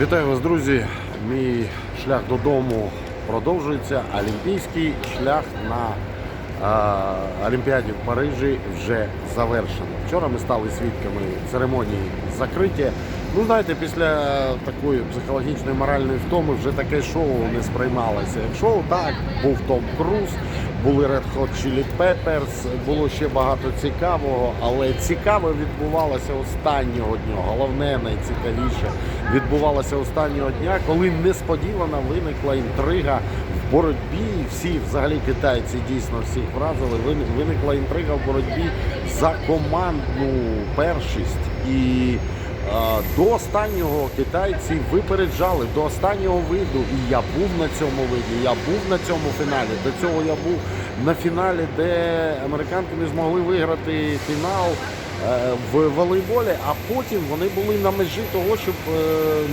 Вітаю вас, друзі! Мій шлях додому продовжується. Олімпійський шлях на е, Олімпіаді в Парижі вже завершено. Вчора ми стали свідками церемонії закриття. Ну, знаєте, після такої психологічної моральної втоми вже таке шоу не сприймалося. Як шоу, так, був Том Круз, були Red Hot Chili Peppers, було ще багато цікавого, але цікаве відбувалося останнього дня. Головне, найцікавіше відбувалося останнього дня, коли несподівано виникла інтрига в боротьбі. Всі, взагалі, китайці дійсно всіх вразили. Виникла інтрига в боротьбі за командну першість і. Е, До останнього китайці випереджали до останнього виду, і я був на цьому виді. Я був на цьому фіналі. До цього я був на фіналі, де американки не змогли виграти фінал в волейболі, а потім вони були на межі того, щоб е,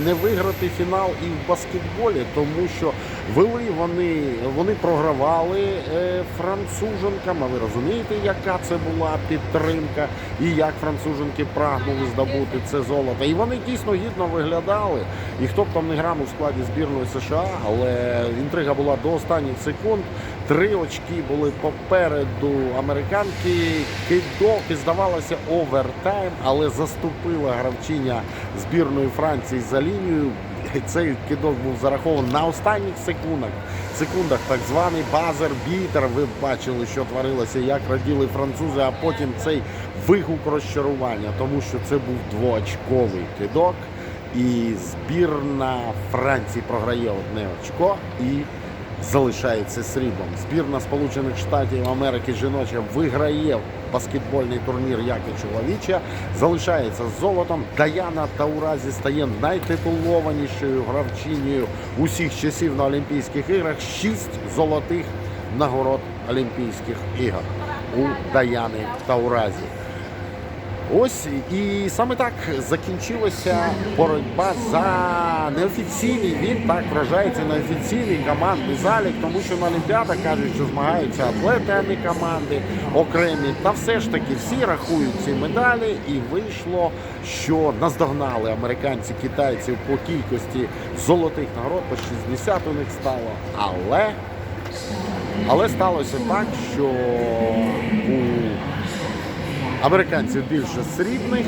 не виграти фінал і в баскетболі, тому що вели вони, вони програвали е, француженкам. А ви розумієте, яка це була підтримка, і як француженки прагнули здобути це золото. І вони дійсно гідно виглядали. І хто б там не грав у складі збірної США, але інтрига була до останніх секунд. Три очки були попереду американки. Кидок і здавалося овертайм, але заступила гравчиня збірної Франції за лінію. Цей кидок був зарахований на останніх секундах. Секундах так званий базер-бітер. Ви бачили, що творилося, як раділи французи, а потім цей вигук розчарування, тому що це був двоочковий кидок. І збірна Франції програє одне очко і залишається сріблом. Збірна Сполучених Штатів Америки жіноча виграє баскетбольний турнір, як і чоловіча, залишається золотом. Даяна Тауразі стає найтитулованішою гравчинею усіх часів на Олімпійських іграх. Шість золотих нагород Олімпійських ігор у Даяни Тауразі. Ось і саме так закінчилася боротьба за неофіційний. Він так вражається неофіційний командний залік, тому що на Олімпіадах кажуть, що змагаються атлети, а команди окремі. Та все ж таки всі рахують ці медалі, і вийшло, що наздогнали американці китайців по кількості золотих нагород, по 60 у них стало. Але, але сталося так, що Американців більше срібних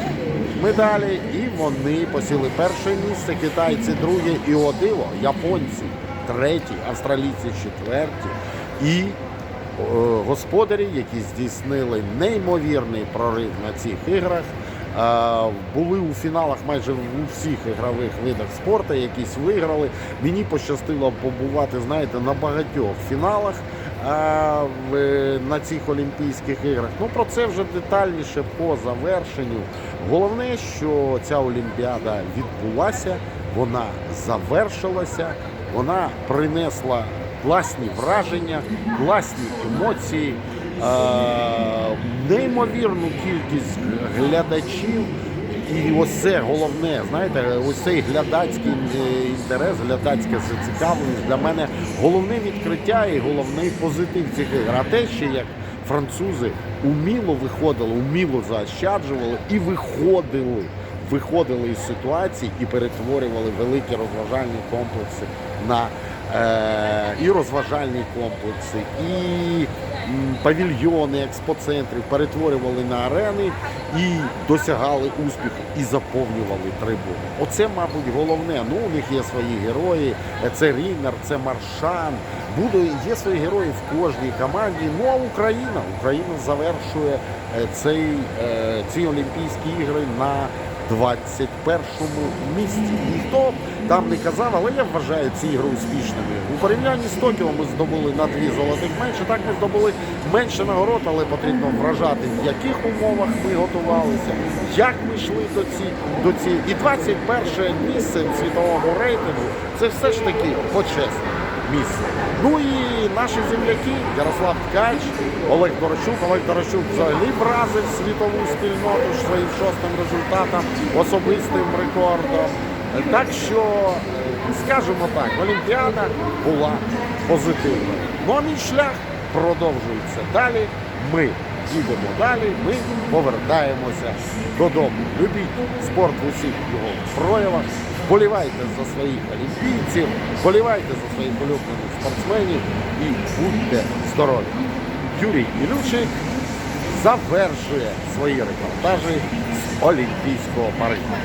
медалей, і вони посіли перше місце, китайці друге, і о диво, японці треті, австралійці четверті. І е, господарі, які здійснили неймовірний прорив на цих іграх, е, були у фіналах майже у всіх ігрових видах спорту, якісь виграли. Мені пощастило побувати, знаєте, на багатьох фіналах на цих Олімпійських іграх. Ну про це вже детальніше по завершенню. Головне, що ця Олімпіада відбулася, вона завершилася, вона принесла класні враження, класні емоції, неймовірну кількість глядачів. І ось це головне, знаєте, ось цей глядацький е, інтерес, глядацька зацікавленість для мене головне відкриття і головний позитив цих ігор. А те ще як французи уміло виходили, уміло заощаджували і виходили, виходили із ситуацій і перетворювали великі розважальні комплекси на е, і розважальні комплекси, і павільйони, експоцентри перетворювали на арени і досягали успіху, і заповнювали трибуни. Оце, мабуть, головне. Ну, у них є свої герої. Це Рінер, це Маршан. Буде є свої герої в кожній команді. Ну а Україна, Україна завершує е, цей, е, ці Олімпійські ігри на 21-му місці. Ніхто там не казав, але я вважаю ці ігри успішними. У порівнянні з Токіо ми здобули на дві золотих менше. Так ми здобули менше нагород, але потрібно вражати, в яких умовах ми готувалися, як ми йшли до ці до ці. І 21 місце в світовому рейтингу це все ж таки почесне місце. Ну і наші земляки Ярослав Ткач, Олег Дорощук. Олег Дорощук взагалі вразив світову спільноту своїм шостим результатом, особистим рекордом. Так що, скажімо так, Олімпіада була позитивною. Ну а мій шлях продовжується далі. Ми їдемо далі, ми повертаємося додому. Любіть спорт в усіх його проявах. Болівайте за своїх олімпійців, болівайте за своїх улюблених спортсменів і будьте здорові. Юрій Ілючик завершує свої репортажі з Олімпійського Парижа.